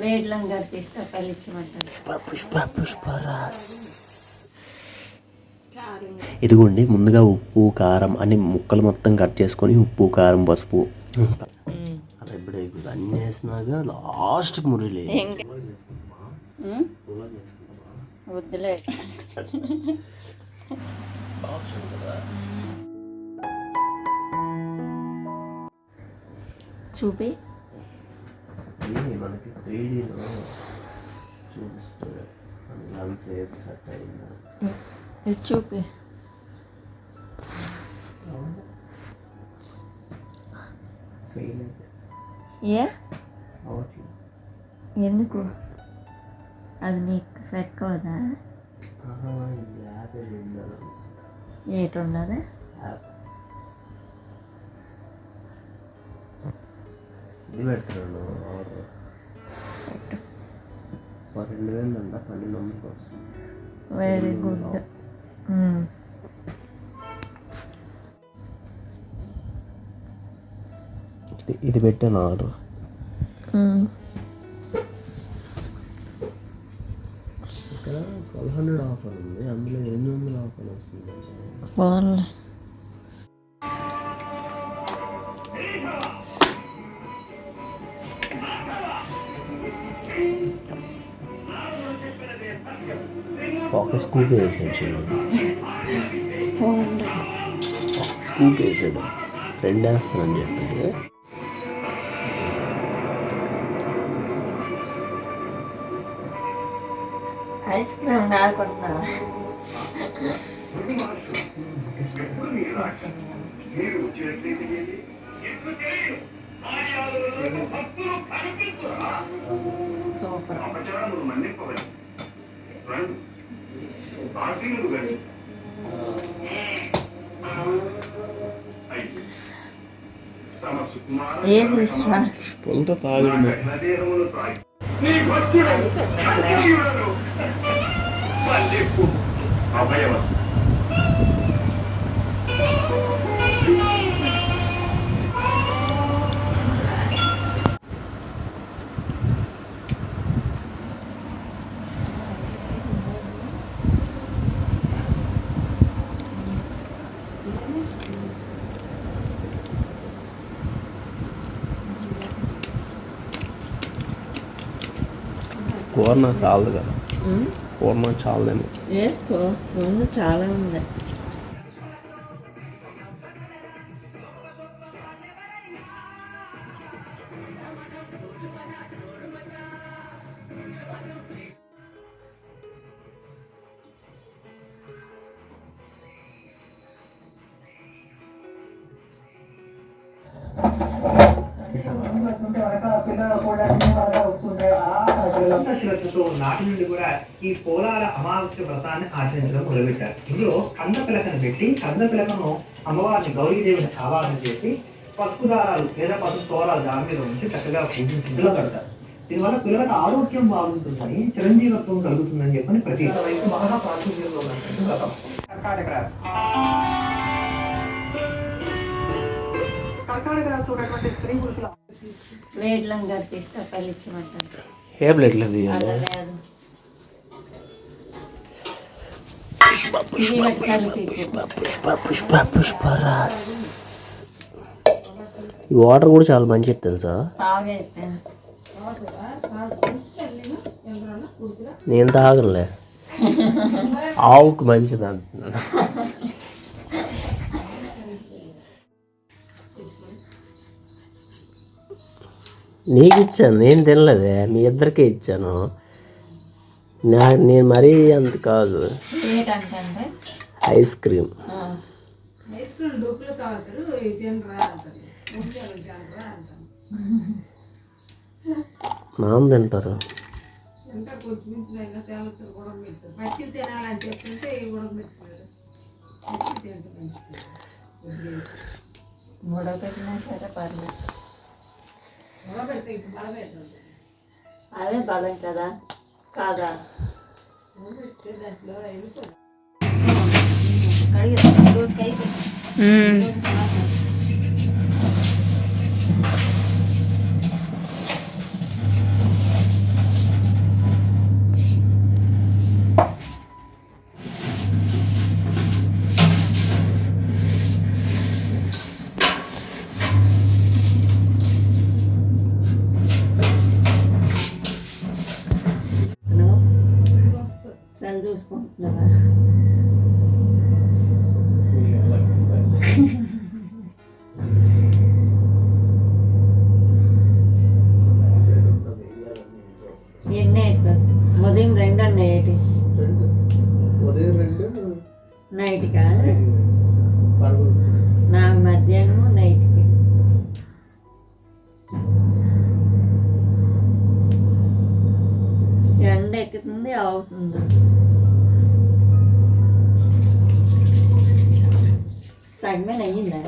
వేడిలం కట్టిస్తే పలిచ్చమంటారు. పుష్ప పుష్ప పుష్పరాస్ ఇదిగోండి ముందుగా ఉప్పు కారం అన్ని ముక్కలు మొత్తం కట్ చేసుకొని ఉప్పు కారం పసుపు. అలా ఇప్పుడు అన్నీ వేసినాక లాస్ట్కి మురళి. వద్దులే. చూపి. మనకి త్రీ డీలో చూపిస్తుంది. లెన్స్ ఏది సెట్ అయిందా. చూపి. ఏ? ఎందుకు? అది నీకు సెట్ కాదా? ఆహా, ఇది పెడుతున్నాను ఆర్డర్ రెండు వేలు అంట పన్నెండు వందలకి వస్తుంది. Very good. ఇది- ఇది పెట్టాను ఆర్డర్. ఇక్కడ ట్వెల్వ్ హండ్రెడ్ ఆఫర్ ఉంది. అందులో ఎనిమిది వందల ఆఫర్ వస్తుంది స్కూప్ వేసాడు చూడండి స్కూప్ వేసాడు. రెండు వేస్తానని చెప్పాడు. Ice cream super. ఏది ఇష్టం పొలతో తాగడమే కూర నాకు చాలదు కదా. కూర నాకు వేసుకో ముందు చాలా ఉంది. దశరథుతో నాటి నుండి కూడా ఈ పోలాల అమావాస్య వ్రతాన్ని ఆచరించడం మొదలుపెట్టారు. ఇందులో కంద పిలకను పెట్టి కంద పిలకను అమ్మవారిని గౌరీదేవిని ఆవాహన చేసి పసుపు దారాలు లేదా పసుపు తోరాలు దాని మీద ఉంచి చక్కగా పూజించుకుంటూ కడతారు దీనివల్ల పిల్లలకు ఆరోగ్యం బాగుంటుందని చిరంజీవత్వం కలుగుతుందని చెప్పని ప్రతి వైపు మహా ప్రాచుర్యంలో ఉన్నటువంటి వ్రతం. కర్కాటక రాశి. కర్కాటక రాశి ఉన్నటువంటి స్త్రీ పురుషుల వేడ్లంగా తీస్తే పలిచ్చమంటారు ఏ ప్లేట్లు అది. పుష్ప పుష్ప పుష్ప ఈ వాటర్ కూడా చాలా మంచిది తెలుసా? నేను తాగలే ఆవుకు మంచిది అంటున్నాను నీకు ఇచ్చాను నేను తినలేదే మీ ఇద్దరికే ఇచ్చాను. నా నేను మరీ అంత కాదు. ఏంటంటే ఐస్ క్రీమ్. మామ తింటారు. మూడో పెట్టినా సరే పర్లేదు. అదే బలం కదా? కాదా? కడిగి రోజుకి అయిపోయింది చేసుకుంటున్నావా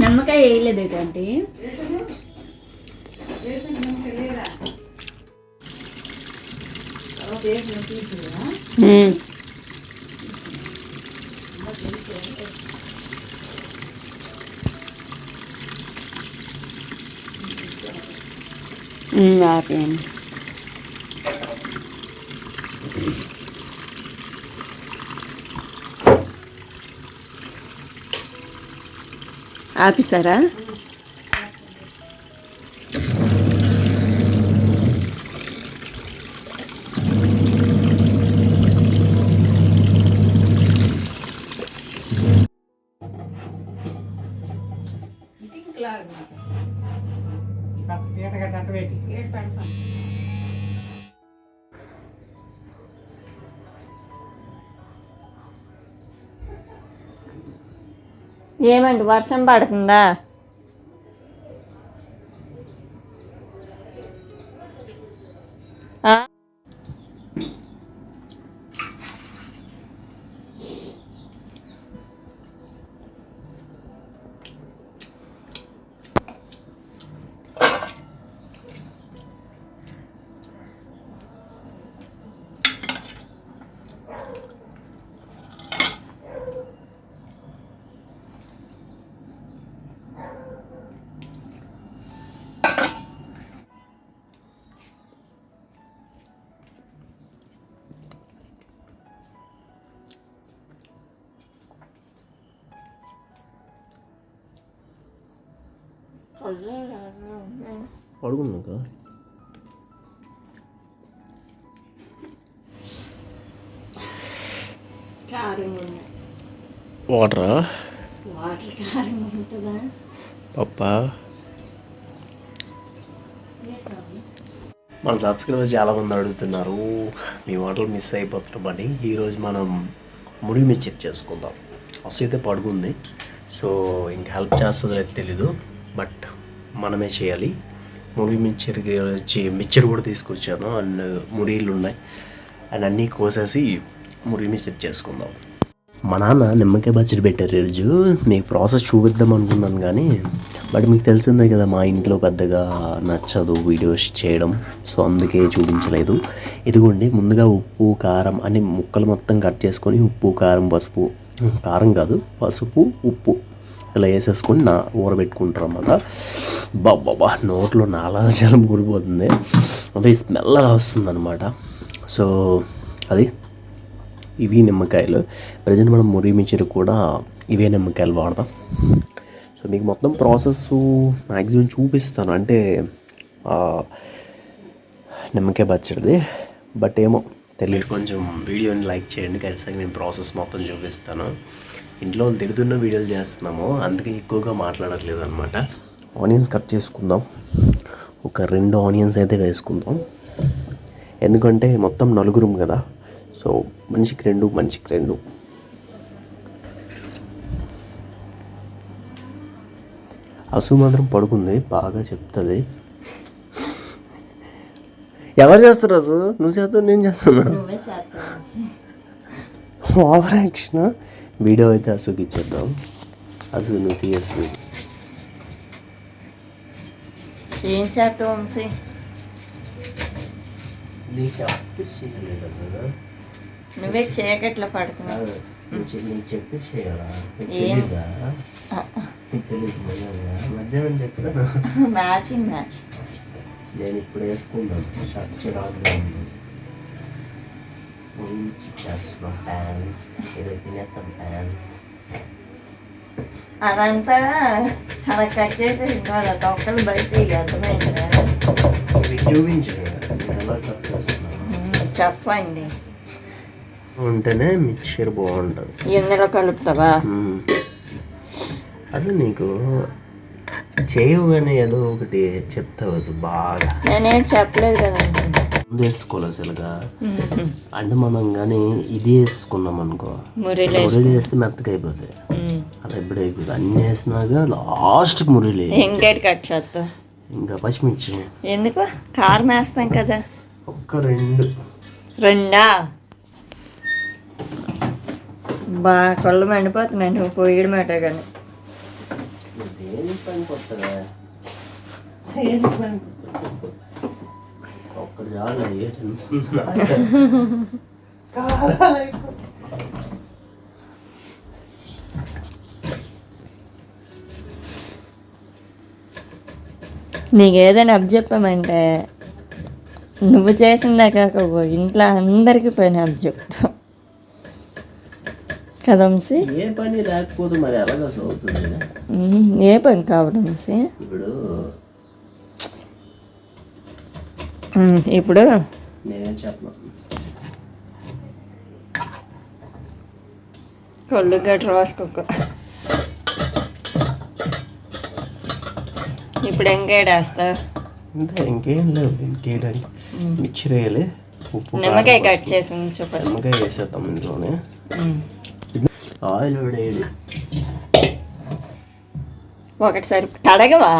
నిమ్మకాయ వేయలేదు ఏంటంటే ఆపేయండి. ఆపిసారా ఏమండి వర్షం పడుతుందా? పడుకున్నాక కారం. ఉన్నాయి వాటరా వాటర్ పప్పా? మన సబ్స్క్రైబర్స్ చాలామంది అడుగుతున్నారు మీ మాటలు మిస్ అయిపోతున్నామని ఈరోజు మనం ముడి మీద చెక్ చేసుకుందాం. అసలు అయితే పడుకుంది సో ఇంక హెల్ప్ చేస్తుందో అయితే తెలీదు బట్ మనమే చేయాలి. ముడి మిక్చర్ మిక్చర్ కూడా తీసుకొచ్చాను. అండ్ ముడిలు ఉన్నాయి. అండ్ అన్నీ కోసేసి మురి మీద చేసుకుందాం. మా నాన్న నిమ్మకాయ పచ్చడి పెట్టారు ఈరోజు. మీకు ప్రాసెస్ చూపిద్దాం అనుకున్నాను కానీ బట్ మీకు తెలిసిందే కదా మా ఇంట్లో పెద్దగా నచ్చదు వీడియోస్ చేయడం. సో అందుకే చూపించలేదు. ఇదిగోండి ముందుగా ఉప్పు కారం అని ముక్కలు మొత్తం కట్ చేసుకొని ఉప్పు కారం పసుపు. కారం కాదు పసుపు ఉప్పు. ఇలా వేసేసుకొని నా ఊరబెట్టుకుంటారు అన్నమాట బాబా నోట్లో నాలా జలం ఊరిపోతుంది అంటే స్మెల్ అలా వస్తుంది అనమాట సో అది ఇవి నిమ్మకాయలు. ప్రజెంట్ మనం మురి మిర్చిలు కూడా ఇవే నిమ్మకాయలు వాడదాం సో మీకు మొత్తం ప్రాసెస్ మ్యాక్సిమం చూపిస్తాను. అంటే నిమ్మకాయ బచ్చడిది బట్ ఏమో తెలియదు. కొంచెం వీడియోని లైక్ చేయండి. ఖచ్చితంగా నేను ప్రాసెస్ మొత్తం చూపిస్తాను. ఇంట్లో వాళ్ళు తిడుతున్న వీడియోలు చేస్తున్నాము. అందుకే ఎక్కువగా మాట్లాడట్లేదు అనమాట ఆనియన్స్ కట్ చేసుకుందాం. ఒక రెండు ఆనియన్స్ అయితే వేసుకుందాం. ఎందుకంటే మొత్తం నలుగురం కదా. సో మనిషికి రెండు మనిషికి రెండు. అసు మాత్రం పడుకుంది. బాగా చెప్తుంది. ఎవరు చేస్తారు అసు నువ్వు చేస్తావు నేను చేస్తావు. ఓవర్ యాక్షన్ వీడియో అయితే అసుకి ఇచ్చేద్దాం. అసు నువ్వు తీయచ్చు. ఏం చేస్తావు వంశీ? నువ్వే చీకట్లో పడుతున్నావు. చెప్పి చేయాలా? మ్యాచింగ్ మ్యాచ్ నేను ఇప్పుడు వేసుకున్నాను షర్ట్ చిరాకుగా ఉంది. తినేస్తాం ప్యాంట్స్ అదంతా అలా కట్ చేసి ఇంకా తొక్కలు బయట అర్థమైందా ఉంటేనే మిక్చర్ బాగుంటుంది. ఇందులో కలుపుతావా. అసలు నీకు చేయగానే ఏదో ఒకటి చెప్తావు అసలు బాగా. నేనేం చెప్పలేదు కదా ముందు వేసుకోవాలి అసలుగా అంటే మనం కానీ ఇది వేసుకున్నాం అనుకో మురళి వేస్తే మెత్తగా అయిపోతాయి అలా ఎప్పుడు అయిపోతుంది అన్నీ వేసినాక లాస్ట్కి మురళి ఇంకేటి కట్ ఇంకా పచ్చిమిర్చి. ఎందుకు? కారం వేస్తాం కదా. ఒక్క రెండు. రెండా? బా కళ్ళు మండిపోతున్నాయి. పొయ్యడం మాట కానీ. దేని పని కొత్తగా? దేని పని ఒక్కటి చాలు నీకు ఏదైనా అప్ చెప్పామంటే నువ్వు చేసిందా కాకపో ఇంట్లో అందరికీ పని అప్ చెప్తావు కదా వంశీ? ఏ పని లేకపోతే మరి ఎలాగ ఏ పని వంశీ? ఇప్పుడు ఇప్పుడు కళ్ళు గట్ట రాసుకోక ఇప్పుడు ఎంకేడేస్తా ఇంకేం లేవు ఇంకేయడానికి మిక్చర్ వేయాలి ఉప్పు నిమ్మకాయ కట్ చేసి. ఫస్ట్ నిమ్మకాయ వేసేద్దాం ఇంట్లోనే. ఆయిల్ వేడి. ఒకటి సరి కడగవా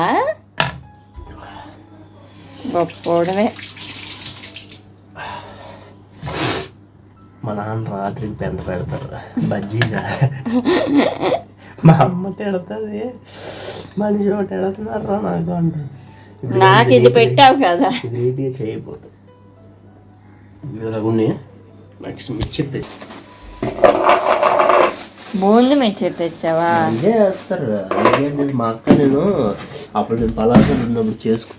గొప్పోడమే మా నాన్న రాత్రికి పెంట పెడతారు. బజ్జీగా మా అమ్మ తిడుతుంది. మనిషి ఒకటి ఎడుతున్నారా నాకు అంటుంది. ఇప్పుడు నాకు ఇది పెట్టావు కదా. ఇది రీతిగా చేయబోతుంది ఇలాగుండి నెక్స్ట్ మిక్చర్ తెచ్చి. బూంది మిక్చర్ తెచ్చావా? అదే వేస్తారు మా అక్క నేను అప్పుడు నేను పలాసలు ఉన్నప్పుడు చేసుకు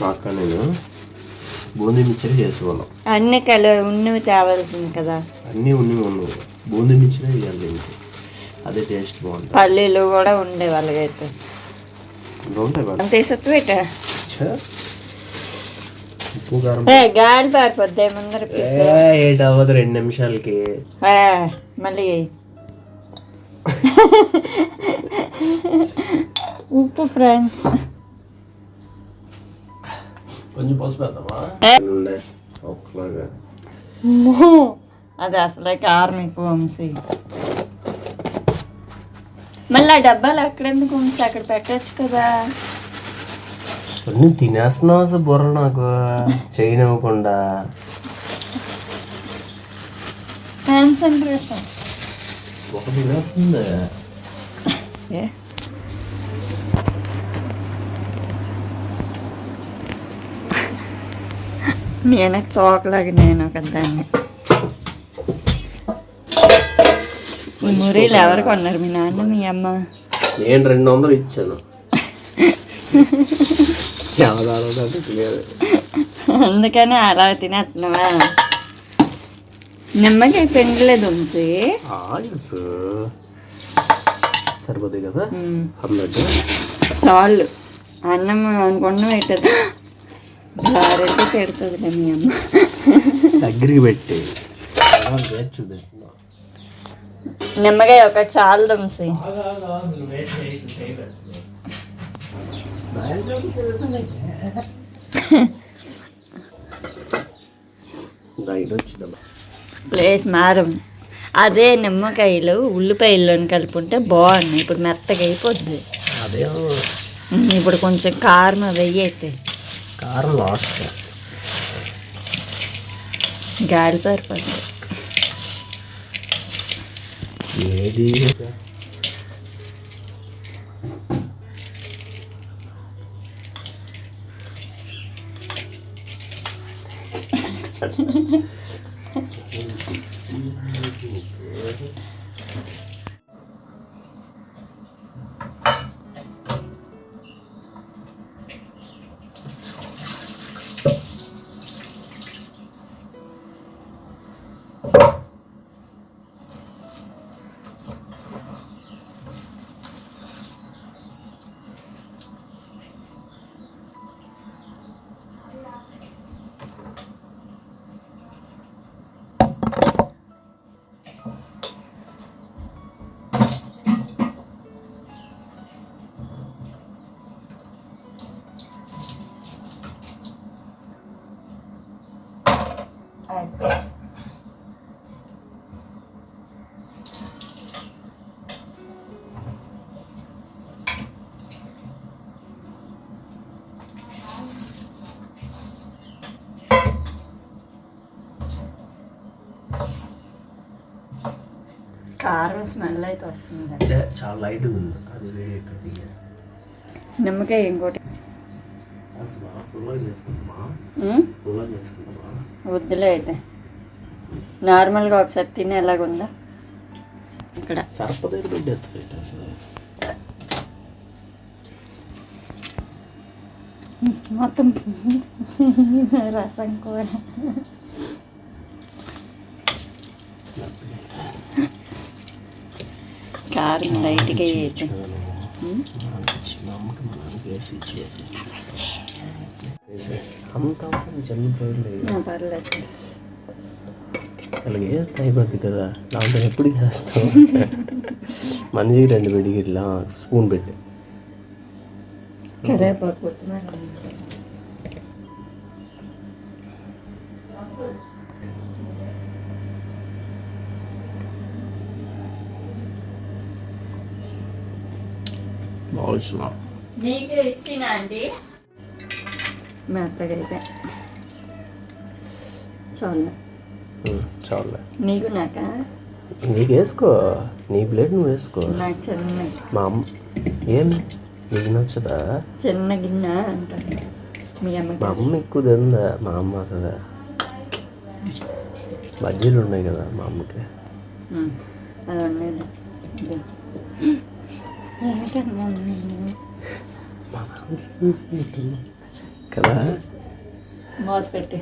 మా అక్క నేను బూందీ మిక్చర్ అన్ని కలు ఉన్నవి తేవాల్సింది కదా. అన్నీ ఉన్నాయి ఉన్నాయి బూందీ మిక్చరే వేయాలి ఇంక. అదే టేస్ట్ బాగుంటుంది. పల్లీలు కూడా ఉండే వాళ్ళకైతే. మేడం అంత పెట్ట. ఉప్పు కారం. గాలి పారిపోద్ది ముందర ఏటి అవ్వదు రెండు నిమిషాలకి. మళ్ళీ. ఉప్పు ఫ్రెండ్స్. కొంచెం పసుపు వేద్దామా? అది అసలే కారం ఎక్కువ వంశీ. మళ్ళీ ఆ డబ్బాలు ఎక్కడెందుకు వంశీ? అక్కడ పెట్టచ్చు కదా. అన్నీ తినేస్తున్నావు అసలు బుర్ర నాకు. చేయనివ్వకుండా. కాన్సన్ట్రేషన్. ఒక తినేస్తుంది ఏ నేను తోకలాగా నేను ఒక దాన్ని ఈ మురీలు ఎవరు కొన్నారు మీ నాన్న మీ అమ్మ నేను రెండు వందలు ఇచ్చాను అందుకని అలా తినేస్తున్నావా నిమ్మకాయ పెండలేదు ఉంచి సరిపోతాయి కదా చాలు అన్నం అనుకున్న పెట్టదు భార్యతో పెడుతుంది మీ అమ్మ. దగ్గరికి పెట్టి. చూపిస్తున్నా. నిమ్మకాయ ఒకటి చాలు దంసి ప్లేస్ మారం. అదే నిమ్మకాయలు ఉల్లిపాయల్లోని కలుపుంటే బాగున్నాయి. ఇప్పుడు మెత్తగా అయిపోద్ది. ఇప్పుడు కొంచెం కారం అవి అయితే. కారం లాస్ట్ గాలి పారిపోతుంది ఏది కారం స్మెల్ అయితే వస్తుంది అంటే చాలా లైట్ ఉంది అది వేడి ఎక్కడ తీయాలి నిమ్మకాయ ఇంకోటి అసలు పుల్లగా చేసుకుంటామా ఉమ్, పుల్లగా చేసుకుంటామా వద్దులే అయితే. నార్మల్గా ఒకసారి తిని ఎలాగుందా? ఇక్కడ. మొత్తం రసం కూర. కారం లైట్గా వేసి ఉమ్, మా అమ్మకి మా నాన్నకి వేసి ఇచ్చేసి వేసే. అంత అవసరం చల్లిపోయలేదు ఆ, పర్లేదు అలాగే వేస్తే అయిపోద్ది కదా దాంట్లో ఎప్పుడు వేస్తావు మంచిగా రెండు పెడిగి ఇట్లా స్పూన్ పెట్టి కరేపాకు కొత్తిమీర బాగున్నా నీకే ఇచ్చిన అండి మెత్తగా అయితే. చాలు చాలే నీకు నాక నీకు? వేసుకో నీ ప్లేట్ నువ్వు వేసుకో నాకు చిన్న మా అమ్మ ఏం? నీకు నచ్చదా? చిన్న గిన్నె అంటాను మీ మా అమ్మకి అమ్మ ఎక్కువ తిందా? మా అమ్మ కదా బజ్జీలు ఉన్నాయి కదా మా అమ్మకి. అది ఉండేది? మా నాన్నకి కదా? మోసపెట్టి